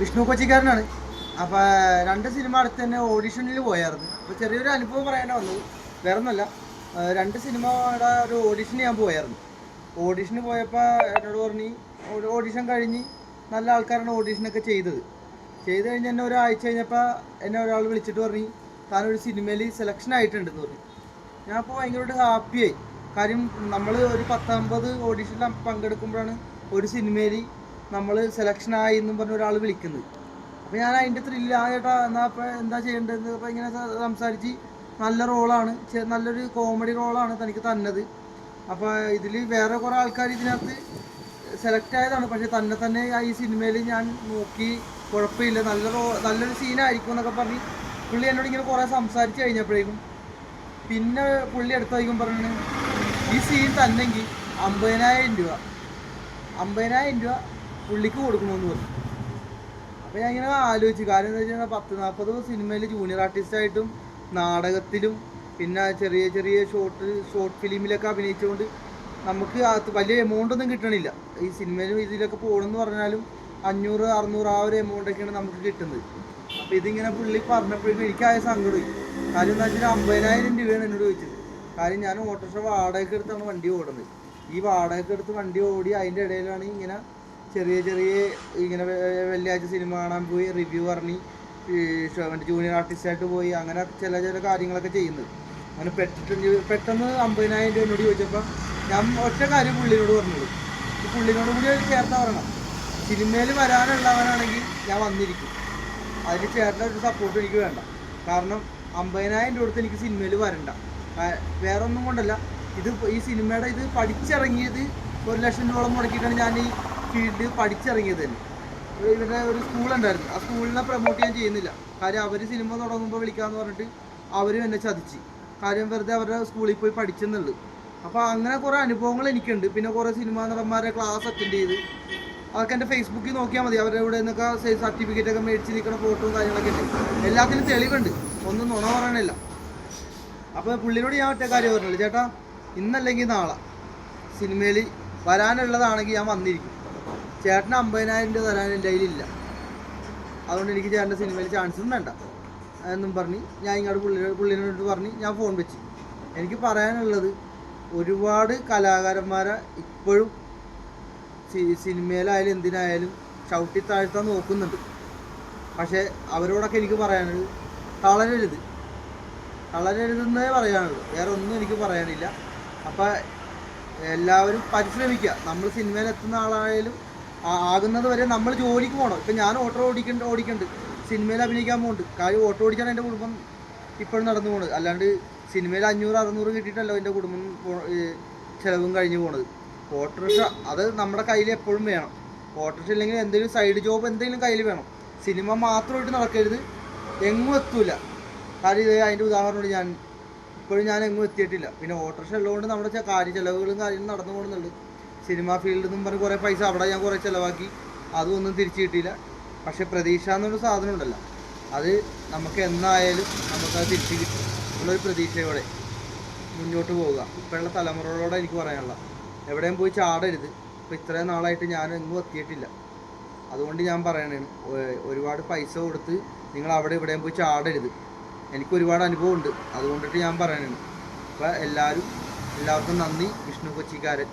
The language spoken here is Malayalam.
വിഷ്ണു കൊച്ചിക്കാരനാണ്. അപ്പോൾ രണ്ട് സിനിമ അടുത്ത് തന്നെ ഓഡിഷനിൽ പോയായിരുന്നു. അപ്പോൾ ചെറിയൊരു അനുഭവം പറയാനാണ് വന്നത്. വേറെ ഒന്നല്ല രണ്ട് സിനിമയുടെ ഒരു ഓഡിഷന് ഞാൻ പോയായിരുന്നു. ഓഡിഷന് പോയപ്പോൾ എന്നോട് പറഞ്ഞ് ഓഡിഷൻ കഴിഞ്ഞ് നല്ല ആൾക്കാരാണ് ഓഡിഷനൊക്കെ ചെയ്തത്. ചെയ്ത് കഴിഞ്ഞ് എന്നെ ഒരാഴ്ച കഴിഞ്ഞപ്പോൾ എന്നെ ഒരാൾ വിളിച്ചിട്ട് പറഞ്ഞു താനൊരു സിനിമയിൽ സെലക്ഷൻ ആയിട്ടുണ്ടെന്ന് പറഞ്ഞു. ഞാൻ അപ്പോൾ ഭയങ്കരമായിട്ട് ഹാപ്പിയായി കാര്യം നമ്മൾ ഒരു പത്തൊമ്പത് ഓഡിഷനിൽ പങ്കെടുക്കുമ്പോഴാണ് ഒരു സിനിമയിൽ നമ്മൾ സെലക്ഷൻ ആയി എന്നും പറഞ്ഞ ഒരാൾ വിളിക്കുന്നത്. അപ്പോൾ ഞാൻ അതിന്റെ ത്രില്ല് ചേട്ടാ എന്നാൽ അപ്പോൾ എന്താ ചെയ്യേണ്ടത് അപ്പോൾ ഇങ്ങനെ സംസാരിച്ച് നല്ല റോളാണ്. നല്ലൊരു കോമഡി റോളാണ് തനിക്ക് തന്നത്. അപ്പോൾ ഇതിൽ വേറെ കുറേ ആൾക്കാർ ഇതിനകത്ത് സെലക്ട് ആയതാണ്. പക്ഷേ തന്നെ തന്നെ ഈ സിനിമയിൽ ഞാൻ നോക്കി കുഴപ്പമില്ല നല്ല റോ നല്ലൊരു സീനായിരിക്കും എന്നൊക്കെ പറഞ്ഞ് പുള്ളി എന്നോട് ഇങ്ങനെ കുറേ സംസാരിച്ച് കഴിഞ്ഞപ്പോഴേക്കും പിന്നെ പുള്ളി എടുത്തായിരിക്കും പറഞ്ഞു ഈ സീൻ തന്നെങ്കിൽ അമ്പതിനായിരം രൂപ. അമ്പതിനായിരം രൂപ പുള്ളിക്ക് കൊടുക്കണമെന്ന് പറഞ്ഞു. അപ്പോൾ ഞാൻ ഇങ്ങനെ ആലോചിച്ചു. കാര്യം എന്താ വെച്ചാൽ പത്ത് നാൽപ്പത് സിനിമയിൽ ജൂനിയർ ആർട്ടിസ്റ്റായിട്ടും നാടകത്തിലും പിന്നെ ചെറിയ ചെറിയ ഷോർട്ട് ഷോർട്ട് ഫിലിമിലൊക്കെ അഭിനയിച്ചുകൊണ്ട് നമുക്ക് വലിയ എമൗണ്ട് ഒന്നും കിട്ടണില്ല. ഈ സിനിമയിലും ഇതിലൊക്കെ പോകണമെന്ന് പറഞ്ഞാലും അഞ്ഞൂറ് അറുന്നൂറ് ആ ഒരു എമൗണ്ടൊക്കെയാണ് നമുക്ക് കിട്ടുന്നത്. അപ്പോൾ ഇതിങ്ങനെ പുള്ളി പറഞ്ഞപ്പോഴേക്കും എനിക്കായ സങ്കടമായി. കാര്യം എന്താ വെച്ചാൽ അമ്പതിനായിരം രൂപയാണ് എന്നോട് ചോദിച്ചത്. കാര്യം ഞാൻ ഓട്ടോറിക്ഷ വാടകയ്ക്ക് എടുത്താണ് വണ്ടി ഓടുന്നത്. ഈ വാടകയ്ക്ക് എടുത്ത് വണ്ടി ഓടി അതിന്റെ ഇടയിലാണ് ഇങ്ങനെ ചെറിയ ചെറിയ ഇങ്ങനെ വെള്ളിയാഴ്ച സിനിമ കാണാൻ പോയി റിവ്യൂ പറഞ്ഞ് മറ്റേ ജൂനിയർ ആർട്ടിസ്റ്റായിട്ട് പോയി അങ്ങനെ ചില ചില കാര്യങ്ങളൊക്കെ ചെയ്യുന്നത്. അങ്ങനെ പെട്ടെന്ന് പെട്ടെന്ന് അമ്പതിനായിരം രൂപ എന്നോട് ചോദിച്ചപ്പോൾ ഞാൻ ഒറ്റ കാര്യം പുള്ളിനോട് പറഞ്ഞുള്ളൂ ഈ പുള്ളിനോട് കൂടി ചേർത്താ പറയണം സിനിമയിൽ വരാനുള്ളവനാണെങ്കിൽ ഞാൻ വന്നിരിക്കും. അതിന് ചേട്ടന്റെ ഒരു സപ്പോർട്ട് എനിക്ക് വേണ്ട. കാരണം അമ്പതിനായിരം രൂപ എനിക്ക് സിനിമയിൽ വരണ്ട. വേറെ ഒന്നും കൊണ്ടല്ല. ഇത് ഈ സിനിമയുടെ ഇത് പഠിച്ചിറങ്ങിയത് ഒരു ലക്ഷം രൂപ മുടക്കിയിട്ടാണ് ഞാൻ ഈ ഫീൽഡ് പഠിച്ചിറങ്ങിയത്. തന്നെ ഇവരുടെ ഒരു സ്കൂളുണ്ടായിരുന്നു ആ സ്കൂളിനെ പ്രൊമോട്ട് ചെയ്യാൻ ചെയ്യുന്നില്ല. കാര്യം അവർ സിനിമ തുടങ്ങുമ്പോൾ വിളിക്കാമെന്ന് പറഞ്ഞിട്ട് അവരും എന്നെ ചതിച്ച്. കാര്യം വെറുതെ അവരുടെ സ്കൂളിൽ പോയി പഠിച്ചെന്നുള്ളു. അപ്പോൾ അങ്ങനെ കുറേ അനുഭവങ്ങൾ എനിക്കുണ്ട്. പിന്നെ കുറേ സിനിമാ നടന്മാരെ ക്ലാസ് അറ്റൻഡ് ചെയ്ത് അതൊക്കെ എന്റെ ഫേസ്ബുക്കിൽ നോക്കിയാൽ മതി. അവരുടെ ഇവിടെ നിന്നൊക്കെ സർട്ടിഫിക്കറ്റ് ഒക്കെ മേടിച്ച് നിൽക്കുന്ന ഫോട്ടോയും കാര്യങ്ങളൊക്കെ ഉണ്ട്. എല്ലാത്തിനും തെളിവുണ്ട്. ഒന്നും നുണ പറയണില്ല. അപ്പോൾ പുള്ളിനോട് ഞാൻ ഒറ്റ കാര്യം പറഞ്ഞുള്ളൂ. ചേട്ടാ ഇന്നല്ലെങ്കിൽ നാളെ സിനിമയിൽ വരാനുള്ളതാണെങ്കിൽ ഞാൻ വന്നിരിക്കും. ചേട്ടന് അമ്പതിനായിരം രൂപ തരാൻ എന്റെ കയ്യിലില്ല. അതുകൊണ്ട് എനിക്ക് ചേട്ടന്റെ സിനിമയിൽ ചാൻസും വേണ്ട. എന്നും പറഞ്ഞ് ഞാൻ ഇങ്ങോട്ട് പുള്ളി പുള്ളിനോട് പറഞ്ഞ് ഞാൻ ഫോൺ വെച്ച്. എനിക്ക് പറയാനുള്ളത് ഒരുപാട് കലാകാരന്മാരെ ഇപ്പോഴും സിനിമയിലായാലും എന്തിനായാലും ചവിട്ടി താഴ്ത്താൻ നോക്കുന്നുണ്ട്. പക്ഷേ അവരോടൊക്കെ എനിക്ക് പറയാനുള്ളത് തളരരുത്. തളരരുതെന്നേ പറയാനുള്ളൂ. വേറെ ഒന്നും എനിക്ക് പറയാനില്ല. അപ്പം എല്ലാവരും പരിശ്രമിക്കുക നമ്മൾ സിനിമയിൽ എത്തുന്ന ആളായാലും ആകുന്നത് വരെ നമ്മൾ ജോലിക്ക് പോകണം ഇപ്പം ഞാൻ ഓട്ടോ ഓടിക്കണ്ട് ഓടിക്കണ്ട്. സിനിമയിൽ അഭിനയിക്കാൻ പോകുന്നുണ്ട് കാര്യം ഓട്ടോ ഓടിക്കാൻ എന്റെ കുടുംബം ഇപ്പോഴും നടന്നു പോകുന്നത് അല്ലാണ്ട് സിനിമയിൽ അഞ്ഞൂറ് അറുന്നൂറ് കിട്ടിയിട്ടല്ലോ എന്റെ കുടുംബം ചിലവും കഴിഞ്ഞു പോണത്. ഓട്ടോറിക്ഷ അത് നമ്മുടെ കയ്യിൽ എപ്പോഴും വേണം. ഓട്ടോറിക്ഷ ഇല്ലെങ്കിൽ എന്തെങ്കിലും സൈഡ് ജോബ് എന്തെങ്കിലും കയ്യിൽ വേണം. സിനിമ മാത്രമായിട്ട് നടക്കരുത്. എങ്ങും എത്തൂല. കാര്യം ഇത് അതിന്റെ ഉദാഹരണമാണ് ഞാൻ ഇപ്പോഴും ഞാൻ എങ്ങും എത്തിയിട്ടില്ല. പിന്നെ ഓട്ടോറിക്ഷ ഉള്ളതുകൊണ്ട് നമ്മുടെ കാര്യ ചിലവുകളും കാര്യങ്ങളും നടന്നു പോകുന്നുണ്ട് സിനിമ ഫീൽഡിൽ നിന്നും പറഞ്ഞ് കുറേ പൈസ അവിടെ ഞാൻ കുറേ ചിലവാക്കി. അതും ഒന്നും തിരിച്ചു കിട്ടിയില്ല. പക്ഷേ പ്രതീക്ഷ എന്നൊരു സാധനം ഉണ്ടല്ലോ. അത് നമുക്ക് എന്നായാലും നമുക്കത് തിരിച്ചു കിട്ടും. ഉള്ളൊരു പ്രതീക്ഷയോടെ മുന്നോട്ട് പോവുക. ഇപ്പോഴുള്ള തലമുറകളോടെ എനിക്ക് പറയാനുള്ള എവിടെയും പോയി ചാടരുത്. ഇപ്പോൾ ഇത്രയും നാളായിട്ട് ഞാൻ എങ്ങും എത്തിയിട്ടില്ല. അതുകൊണ്ട് ഞാൻ പറയണേ ഒരുപാട് പൈസ കൊടുത്ത് നിങ്ങൾ അവിടെ ഇവിടെയും പോയി ചാടരുത്. എനിക്ക് ഒരുപാട് അനുഭവമുണ്ട്. അതുകൊണ്ടിട്ട് ഞാൻ പറയണേ അപ്പോൾ എല്ലാവരും എല്ലാവർക്കും നന്ദി വിഷ്ണു കൊച്ചിക്കാരൻ.